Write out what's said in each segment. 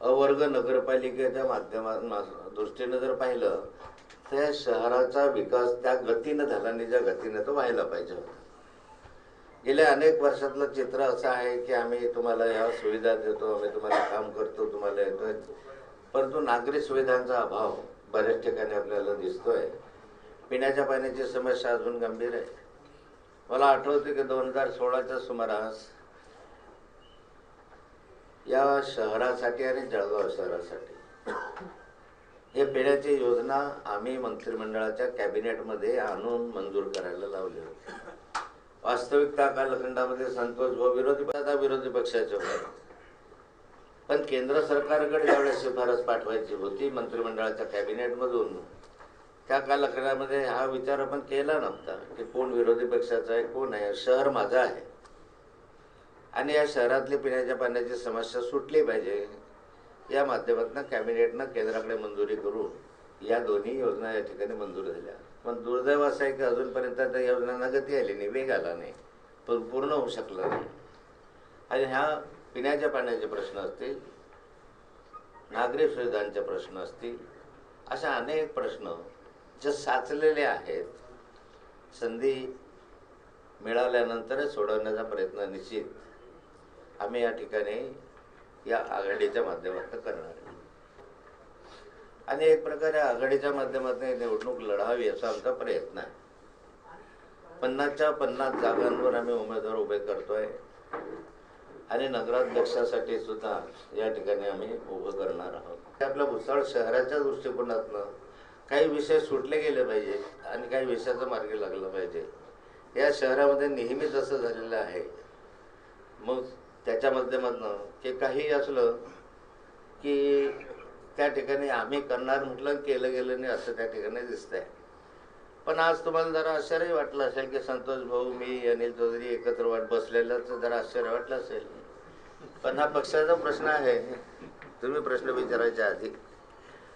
अवर्ग नगरपालिकेच्या माध्यमात दृष्टीनं जर पाहिलं तर शहराचा विकास त्या गतीनं झाला नाही ज्या गतीनं तो व्हायला पाहिजे होता. गेल्या अनेक वर्षातलं चित्र असं आहे की आम्ही तुम्हाला या सुविधा देतो आम्ही तुम्हाला काम करतो तुम्हाला येतोय परंतु नागरी सुविधांचा अभाव बऱ्याच ठिकाणी आपल्याला दिसतोय. पिण्याच्या पाण्याची समस्या अजून गंभीर आहे. मला आठवते की दोन हजार सोळाच्या सुमारास या शहरासाठी आणि जळगाव शहरासाठी हे पिण्याची योजना आम्ही मंत्रिमंडळाच्या कॅबिनेटमध्ये आणून मंजूर करायला लावली होती. वास्तविकता कालखंडामध्ये संतोष भाऊ विरोधी आता विरोधी पक्षाचे होते. पण केंद्र सरकारकडे ज्यावेळेस शिफारस पाठवायची होती मंत्रिमंडळाच्या कॅबिनेटमधून त्या कालखंडामध्ये हा विचार आपण केला नव्हता की कोण विरोधी पक्षाचा आहे कोण आहे? शहर माझं आहे. आणि या शहरातली पिण्याच्या पाण्याची समस्या सुटली पाहिजे. या माध्यमातून कॅबिनेटनं केंद्राकडे मंजुरी करून या दोन्ही योजना या ठिकाणी मंजूर झाल्या. पण दुर्दैव असं आहे की अजूनपर्यंत त्या योजनांना गती आली नाही वेग आला नाही. पण पूर्ण होऊ शकला नाही. आणि ह्या पिण्याच्या पाण्याचे प्रश्न असतील नागरी सुविधांचे प्रश्न असतील अशा अनेक प्रश्न जे साचलेले आहेत संधी मिळाल्यानंतरच सोडवण्याचा प्रयत्न निश्चित आम्ही या ठिकाणी या आघाडीच्या माध्यमातून करणार आहे. आणि एक प्रकारे आघाडीच्या माध्यमातून निवडणूक लढावी असा आमचा प्रयत्न आहे. पन्नासच्या पन्नास जागांवर आम्ही उमेदवार उभे करतोय. आणि नगराध्यक्षासाठी सुद्धा या ठिकाणी आम्ही उभं करणार आहोत. आपल्या भुसाळ शहराच्या दृष्टिकोनातनं काही विषय सुटले गेले पाहिजे आणि काही विषयाचं मार्ग लागलं पाहिजे. या शहरामध्ये नेहमीच असं झालेलं आहे. मग त्याच्या माध्यमातनं की काही असलं की त्या ठिकाणी आम्ही करणार म्हटलं केलं गेलं नाही असं त्या ठिकाणी दिसतंय. पण आज तुम्हाला जरा आश्चर्य वाटलं असेल की संतोष भाऊ मी अनिल चौधरी एकत्र वाट बसलेलं जरा आश्चर्य वाटलं असेल. पण हा पक्षाचा प्रश्न आहे. तुम्ही प्रश्न विचारायच्या आधी.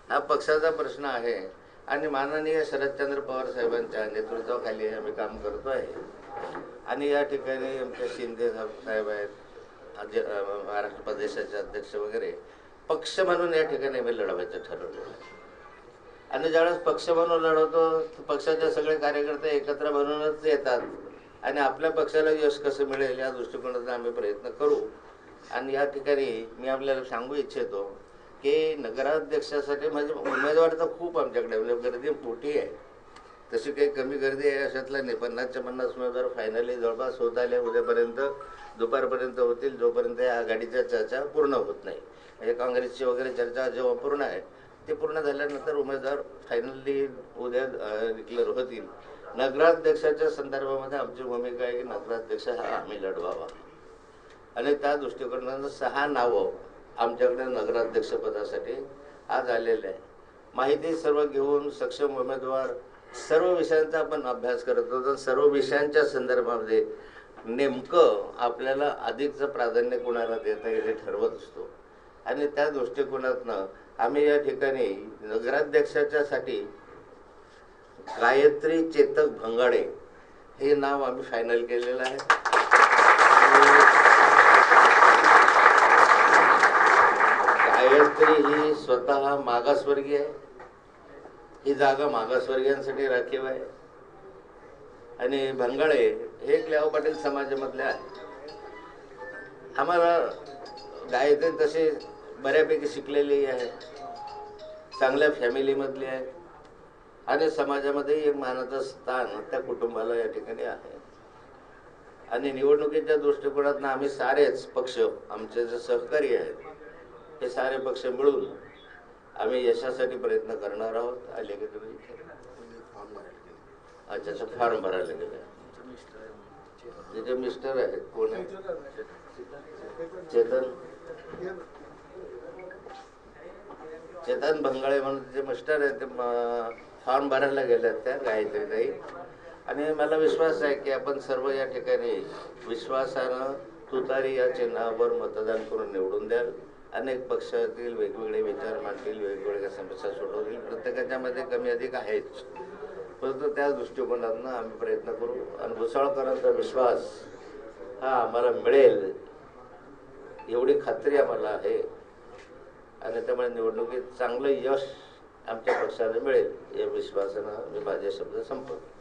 हा पक्षाचा प्रश्न आहे आणि माननीय शरदचंद्र पवार साहेबांच्या नेतृत्वाखाली आम्ही काम करतो आहे. आणि या ठिकाणी आमच्या शिंदे साहेब आहेत महाराष्ट्र प्रदेशाचे अध्यक्ष वगैरे पक्ष म्हणून या ठिकाणी आम्ही लढवायचं ठरवलेलं आहे. आणि ज्यावेळेस पक्ष म्हणून लढवतो पक्षाचे सगळे कार्यकर्ते एकत्र म्हणूनच येतात. आणि आपल्या पक्षाला यश कसं मिळेल या दृष्टिकोनातून आम्ही प्रयत्न करू. आणि या ठिकाणी मी आपल्याला सांगू इच्छितो की नगराध्यक्षासाठी म्हणजे उमेदवार तर खूप आमच्याकडे म्हणजे गर्दी मोठी आहे. तशी काही कमी गर्दी आहे अशातलं नाही. पन्नासच्या पन्नास उमेदवार फायनली जवळपास होत आले. उद्यापर्यंत दुपारपर्यंत होतील जोपर्यंत या आघाडीच्या चर्चा पूर्ण होत नाही. म्हणजे काँग्रेसची वगैरे चर्चा जेव्हा पूर्ण आहे ते पूर्ण झाल्यानंतर उमेदवार फायनली उद्या डिक्लेअर होतील. नगराध्यक्षाच्या संदर्भामध्ये आमची भूमिका आहे की नगराध्यक्ष हा आम्ही लढवावा. आणि त्या दृष्टिकोनानं सहा नावं आमच्याकडे नगराध्यक्षपदासाठी आज आलेले आहे. माहिती सर्व घेऊन सक्षम उमेदवार सर्व विषयांचा आपण अभ्यास करत होतो. सर्व विषयांच्या संदर्भामध्ये नेमकं आपल्याला अधिकचं प्राधान्य कोणाला देता येईल हे ठरवत असतो. आणि त्या दृष्टिकोनातनं आम्ही या ठिकाणी नगराध्यक्षाच्यासाठी गायत्री चेतक भंगाडे हे नाव आम्ही फायनल केलेलं आहे. गायत्री ही स्वतः मागासवर्गीय आहे. ही जागा मागासवर्गीयांसाठी राखीव आहे. आणि भंगाळे हे एक पाटील समाजामधले आहे आम्हाला गायत्री तसे बऱ्यापैकी शिकलेली आहे. चांगल्या फॅमिलीमधली आहे. आणि समाजामध्ये एक मानाचं स्थान त्या कुटुंबाला या ठिकाणी आहे. आणि निवडणुकीच्या दृष्टिकोनातून आम्ही सारेच पक्ष आमचे जे सहकारी आहेत हे सारे पक्ष मिळून आम्ही यशासाठी प्रयत्न करणार आहोत. आले की तुम्ही? अच्छा अच्छा फॉर्म भरायला गेले. तिथे मिस्टर आहेत. कोण आहे चेतन. चेतन भंगाळे म्हणून जे मिस्टर आहेत. ते फॉर्म भरायला गेल्यात त्या गायत्री ताई आणि मला विश्वास आहे की आपण सर्व या ठिकाणी विश्वासानं तुतारी या चिन्हावर मतदान करून निवडून द्याल. अनेक पक्षातील वेगवेगळे विचार मांडतील वेगवेगळ्या समस्या सोडवतील. प्रत्येकाच्या मध्ये कमी अधिक आहेच. परंतु त्या दृष्टिकोनातून आम्ही प्रयत्न करू. आणि भुसाळकरांचा विश्वास हा आम्हाला मिळेल. एवढी खात्री आम्हाला आहे. आणि त्यामुळे निवडणुकीत चांगलं यश आमच्या पक्षाला मिळेल. या विश्वासानं मी माझे शब्द संपवतो.